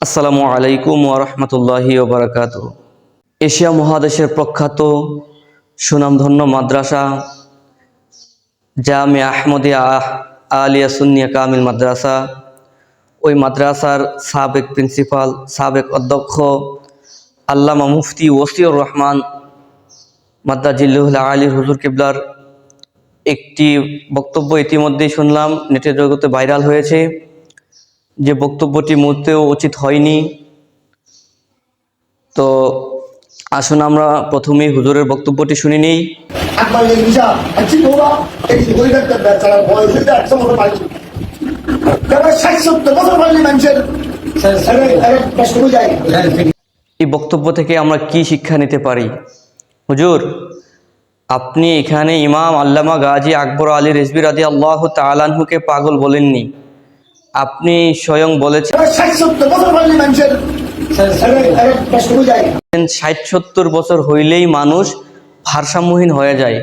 আসসালামু আলাইকুম ওরহমতুল্লাহি ওবরাকাত এশিয়া মহাদেশের প্রখ্যাত সুনামধন্য মাদ্রাসা জামে আহমদিয়া আলিয়া সুন্নিয়া কামিল মাদ্রাসা। ওই মাদ্রাসার সাবেক প্রিন্সিপাল, সাবেক অধ্যক্ষ আল্লামা মুফতি ওসিউর রহমান মাদ্দাজিল্লুল আলীর হুজুর কিবলার একটি বক্তব্য ইতিমধ্যেই শুনলাম নেটের জগতে ভাইরাল হয়েছে। যে বক্তব্যটি মোটেও উচিত হয়নি তো আসুন আমরা প্রথমেই হুজুরের বক্তব্যটি শুনে নিই এই বক্তব্য থেকে আমরা কি শিক্ষা নিতে পারি হুজুর আপনি এখানে ইমাম আল্লামা গাজী আকবর আলী রেজবি রাদি আল্লাহ তালানহুকে পাগল বলেননি আপনি স্বয়ং বলেছেন ষাট সত্তর বছর হইলেই মানুষ ভারসাম্যহীন হয়ে যায়।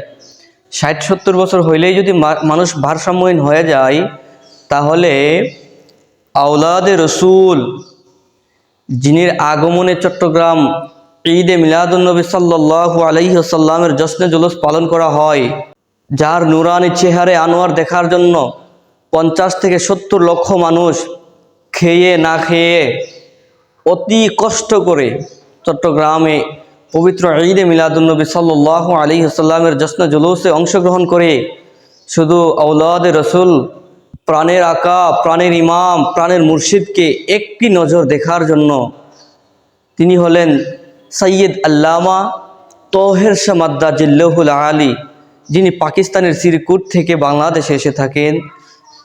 ষাট সত্তর বছর হইলেই যদি মানুষ ভারসাম্যহীন হয়ে যায় তাহলে আওলাদে রসুল যিনির আগমনে চট্টগ্রাম ঈদে মিলাদুলনবী সাল্লাল্লাহু আলাইহি আসাল্লামের জশ্নে জুলুস পালন করা হয় যার নুরানি চেহারে আনোয়ার দেখার জন্য পঞ্চাশ থেকে সত্তর লক্ষ মানুষ খেয়ে না খেয়ে অতি কষ্ট করে চট্টগ্রামে পবিত্র ঈদে মিলাদুলনবী সাল্লাহ আলী সাল্লামের জশ্ন জুলুসে অংশগ্রহণ করে শুধু আউলাদে রসুল, প্রাণের আকা, প্রাণের ইমাম, প্রাণের মুর্শিদকে একটি নজর দেখার জন্য তিনি হলেন সৈয়দ আল্লামা তোহের শামাদ্দা জিল্লহুল আলী, যিনি পাকিস্তানের সিরকুট থেকে বাংলাদেশে এসে থাকেন।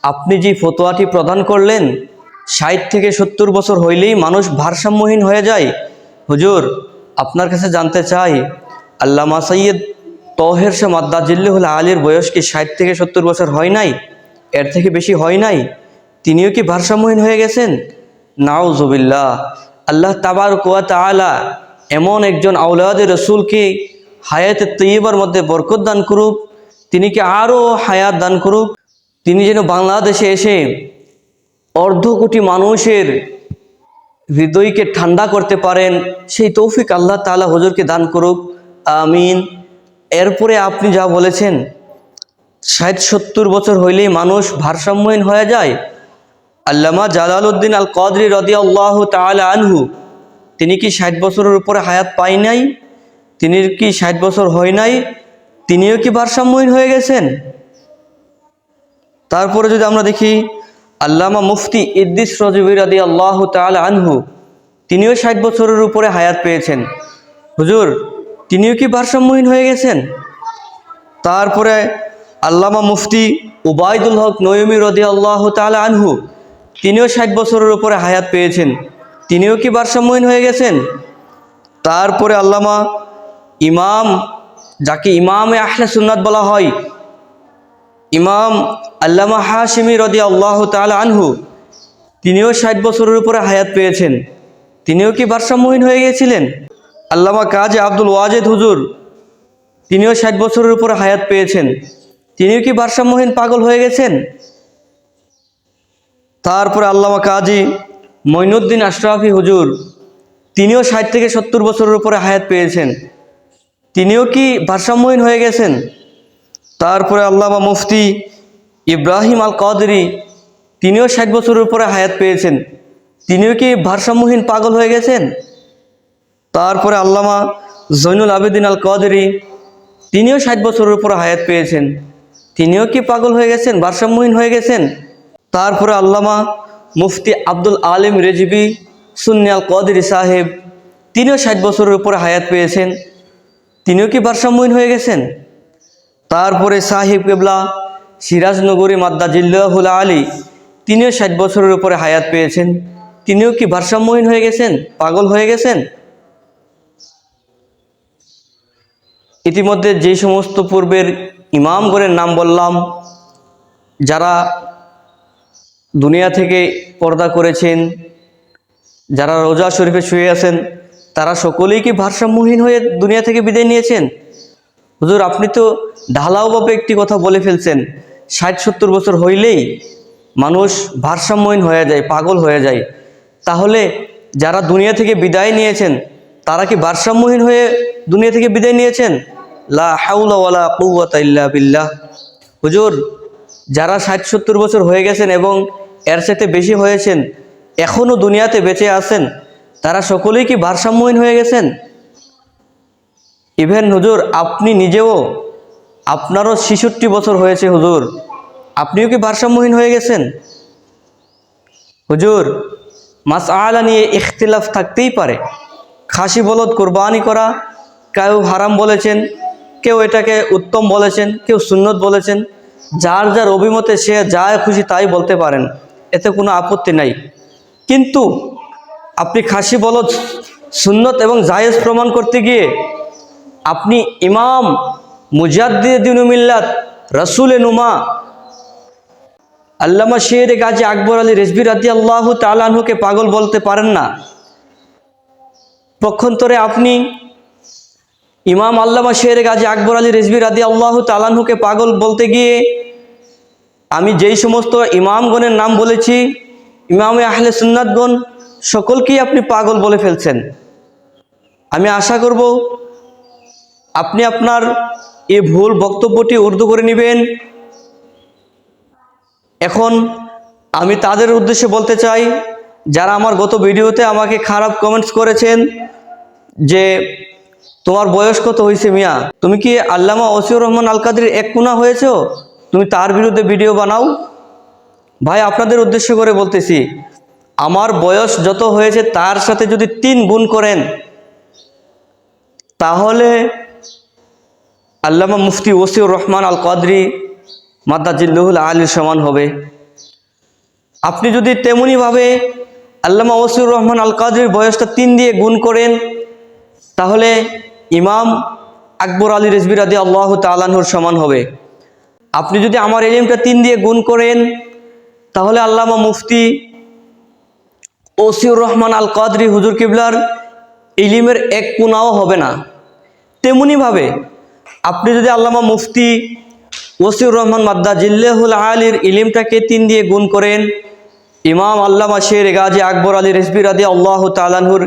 আপনি যে ফতোয়াটি প্রদান করলেন, ষাট থেকে সত্তর বছর হইলেই মানুষ ভারসাম্যহীন হয়ে যায়। হুজুর, আপনার কাছে জানতে চাই, আল্লামা সৈয়দ তহের শাহ মাদ্দা জিল্লুল আলীর বয়স কি ষাট থেকে সত্তর বছর হয় নাই? এর থেকে বেশি হয় নাই? তিনিও কি ভারসাম্যহীন হয়ে গেছেন? নাউজুবিল্লাহ। আল্লাহ তাবার কোয়া তালা এমন একজন আউলাদের রসুলকে হায়াতে তৈবার মধ্যে বরকত দান করুক, তিনি কি আরও হায়াত দান করুক? তিনি যেন বাংলাদেশে এসে অর্ধ কোটি মানুষের হৃদয়কে ঠান্ডা করতে পারেন, সেই তৌফিক আল্লাহ তাআলা হুজুরকে দান করুক। আমিন। এরপরে আপনি যা বলেছেন, ষাট সত্তর বছর হইলেই মানুষ ভারসাম্যহীন হয়ে যায়। আল্লামা জালালউদ্দিন আল কদরি রদি আল্লাহ তালা আনহু, তিনি কি ষাট বছরের উপরে হায়াত পাই নাই? তিনি কি ষাট বছর হয় নাই? তিনিও কি ভারসাম্যহীন হয়ে গেছেন? তারপরে যদি আমরা দেখি, আল্লামা মুফতি ইদ্দিস রজবির আদি আল্লাহ তাল আনহু, তিনিও ষাট বছরের উপরে হায়াত পেয়েছেন। হুজুর, তিনিও কি ভারসাম্যহীন হয়ে গেছেন? তারপরে আল্লামা মুফতি উবায়দুল হক নয়মি রদি আল্লাহ তাল আনহু, তিনিও ষাট বছরের উপরে হায়াত পেয়েছেন। তিনিও কি ভারসাম্যহীন হয়ে গেছেন? তারপরে আল্লামা ইমাম, যাকে ইমামে আহলে সুন্নাত বলা হয় ইমাম আল্লামা হাশিমি রদি আল্লাহ তাল আনহু, তিনিও ষাট বছরের উপরে হায়াত পেয়েছেন। তিনিও কি ভারসাম্যহীন হয়ে গিয়েছিলেন? আল্লামা কাজে আব্দুল ওয়াজেদ হুজুর, তিনিও ষাট বছরের উপরে হায়াত পেয়েছেন। তিনিও কি ভারসাম্যহীন পাগল হয়ে গেছেন? তারপরে আল্লামা কাজী মঈনুদ্দিন আশরাফি হুজুর, তিনিও ষাট থেকে সত্তর বছরের উপরে হায়াত পেয়েছেন। তিনিও কি ভারসাম্যহীন হয়ে গেছেন? তারপরে আল্লামা মুফতি ইব্রাহিম আল কাদরি তিনিও ষাট বছরের উপরে হায়াত পেয়েছেন। তিনিও কি ভারসাম্যহীন পাগল হয়ে গেছেন? তারপরে আল্লামা জৈনুল আবেদিন আল কাদরি তিনিও ষাট বছরের উপরে হায়াত পেয়েছেন। তিনিও কি পাগল হয়ে গেছেন? ভারসাম্যহীন হয়ে গেছেন? তারপরে আল্লামা মুফতি আব্দুল আলিম রেজবি, সুন্নি আল কাদরি সাহেব, তিনিও ষাট বছরের উপরে হায়াত পেয়েছেন। তিনিও কি ভারসাম্যহীন হয়ে গেছেন? তারপরে সাহিব কেবলা, সিরাজনগরী মাদ্দা জিল্লাহুল আলী, তিনিও ষাট বছরের উপরে হায়াত পেয়েছেন। তিনিও কি ভারসাম্যহীন হয়ে গেছেন? পাগল হয়ে গেছেন? ইতিমধ্যে যে সমস্ত পূর্বের ইমামগণের নাম বললাম, যারা দুনিয়া থেকে পর্দা করেছেন, যারা রোজা শরীফে শুয়ে আছেন, তারা সকলেই কি ভারসাম্যহীন হয়ে দুনিয়া থেকে বিদায় নিয়েছেন? হুজুর, আপনি তো ঢালাওভাবে একটি কথা বলে ফেলছেন। ষাট, সত্তর বছর হইলেই মানুষ ভারসাম্যহীন হয়ে যায়, পাগল হয়ে যায়। তাহলে যারা দুনিয়া থেকে বিদায় নিয়েছেন, তারা কি ভারসাম্যহীন হয়ে দুনিয়া থেকে বিদায় নিয়েছেন? লা হুজুর, যারা ষাট, সত্তর বছর হয়ে গেছেন এবং এর সাথে বেশি হয়েছেন এখনও দুনিয়াতে বেঁচে আছেন, তারা সকলেই কি ভারসাম্যহীন হয়ে গেছেন? ইভেন হুজুর, আপনি নিজেও, আপনারও ছেষট্টি বছর হয়েছে হুজুর। আপনিও কি ভারসাম্যহীন হয়ে গেছেন? হুজুর মাস আলা নিয়ে ইখতিলাফ থাকতেই পারে। খাসি বলদ কোরবানি করা, কেউ হারাম বলেছেন, কেউ এটাকে উত্তম বলেছেন, কেউ সুন্নত বলেছেন। যার যার অভিমতে সে যা খুশি তাই বলতে পারেন, এতে কোনো আপত্তি নাই। কিন্তু আপনি খাসি বলদ, সুন্নত এবং জায়েজ প্রমাণ করতে গিয়ে আপনি ইমাম মুজাদ্দিন মিল্লাত, রসুল নুমা, আল্লামা শের গাজী আকবর আলী রেজবি রাদি আল্লাহ তালাহুকে পাগল বলতে পারেন না। পক্ষান্তরে আপনি ইমাম, আল্লামা শের গাজী আকবর আলী রেজবি রাদি আল্লাহ তালাহুকে পাগল বলতে গিয়ে আমি যেই সমস্ত ইমামগণের নাম বলেছি, ইমামে আহলে সুন্নাতগণ, সকলকেই আপনি পাগল বলে ফেলছেন। আমি আশা করব আপনি আপনার এই ভুল বক্তব্যটি উর্দু করে নেবেন। এখন আমি তাদের উদ্দেশ্যে বলতে চাই, যারা আমার গত ভিডিওতে আমাকে খারাপ কমেন্টস করেছেন যে, তোমার বয়স কত হয়েছে মিয়া? তুমি কি আল্লামা ওসিউর রহমান আল কাদির এক কুনা হয়েছ? তুমি তার বিরুদ্ধে ভিডিও বানাও? ভাই, আপনাদের উদ্দেশ্য করে বলতেছি, আমার বয়স যত হয়েছে তার সাথে যদি তিন গুণ করেন, তাহলে আল্লামা মুফতি ওসিউর রহমান আল কাদরি মাদ্দাজিল্লুহুল আলীর সমান হবে। আপনি যদি তেমনিভাবে আল্লামা ওসিউর রহমান আল কাদরির বয়সটা তিন দিয়ে গুণ করেন, তাহলে ইমাম আকবর আলী রেজবির আদি আল্লাহ তালাহুর সমান হবে। আপনি যদি আমার এলিমটা তিন দিয়ে গুণ করেন, তাহলে আল্লামা মুফতি ওসিউর রহমান আল কাদরি হুজুর কিবলার ইলিমের এক কোনাও হবে না। তেমনিভাবে আপনি যদি আল্লামা মুফতি ওসিউর রহমান মাদ্দা জিল্লাহুল আলীর ইলিমটাকে তিন দিয়ে গুণ করেন, ইমাম আল্লামা শের গাজী আকবর আলী রেসবির আদি আল্লাহ তালানহুর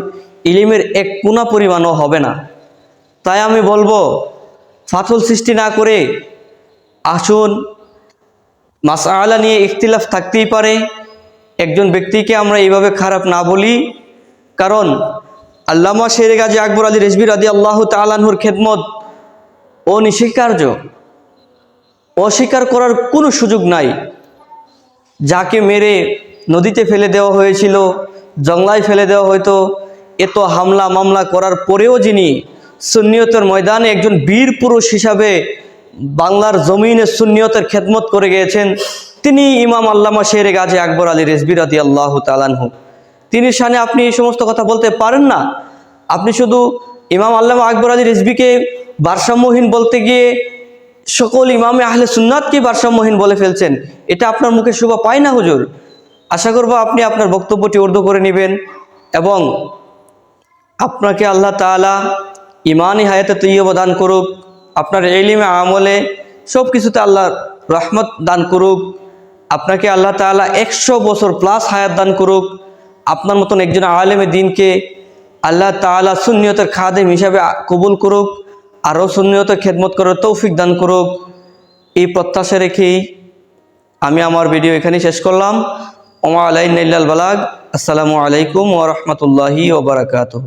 ইলিমের এক কোনা পরিমাণও হবে না। তাই আমি বলব ফাথল সৃষ্টি না করে আসুন, মাসআলা নিয়ে ইখতিলাফ থাকতেই পারে। একজন ব্যক্তিকে আমরা এইভাবে খারাপ না বলি, কারণ আল্লামা শের গাজী আকবর আলী রেসবির আদি আল্লাহ তালানহুর খেদমত অনিস্বীকার্য। অস্বীকার করার কোনো সুযোগ নাই। যাকে মেরে নদীতে ফেলে দেওয়া হয়েছিল জংলায় ফেলে দেওয়া হয়তো এত হামলা মামলা করার পরেও যিনি সুন্নিয়তের ময়দানে একজন বীর পুরুষ হিসাবে বাংলার জমিনে সুন্নিয়তের খেদমত করে গিয়েছেন, তিনি ইমাম আল্লামা শেরে গাজী আকবর আলী রেসবির আদি আল্লাহ তালানহু তিনি সামনে আপনি এই সমস্ত কথা বলতে পারেন না? আপনি শুধু ইমাম আল্লামা আকবর আলী রেসবিকে ভারসাম্যহীন বলতে গিয়ে সকল ইমামে আহলে সুন্নাতকে ভারসাম্যহীন বলে ফেলছেন। এটা আপনার মুখে শোভা পায় না, হুজুর? আশা করব আপনি আপনার বক্তব্যটি অর্ধ করে নেবেন এবং আপনাকে আল্লাহ তাআলা ইমানই হায়াতে তৈয়ব দান করুক, আপনার এলিমে, আমলে সব কিছুতে আল্লাহ রহমত দান করুক, আপনাকে আল্লাহ তাআলা একশো বছর প্লাস হায়াত দান করুক, আপনার মতন একজন আলেমে দিনকে আল্লাহ তাআলা সুন্নিয়তের খাদেম হিসাবে কবুল করুক। আরও সুন্নিয়ত খেদমত করার তৌফিক দান করুক। এই প্রত্যাশা রেখেই আমি আমার ভিডিও এখানে শেষ করলাম। ওমা আলাই আলাইন বালাগ। আসসালামু আলাইকুম ওরহমতুল্লাহি ওবরাকাতুহ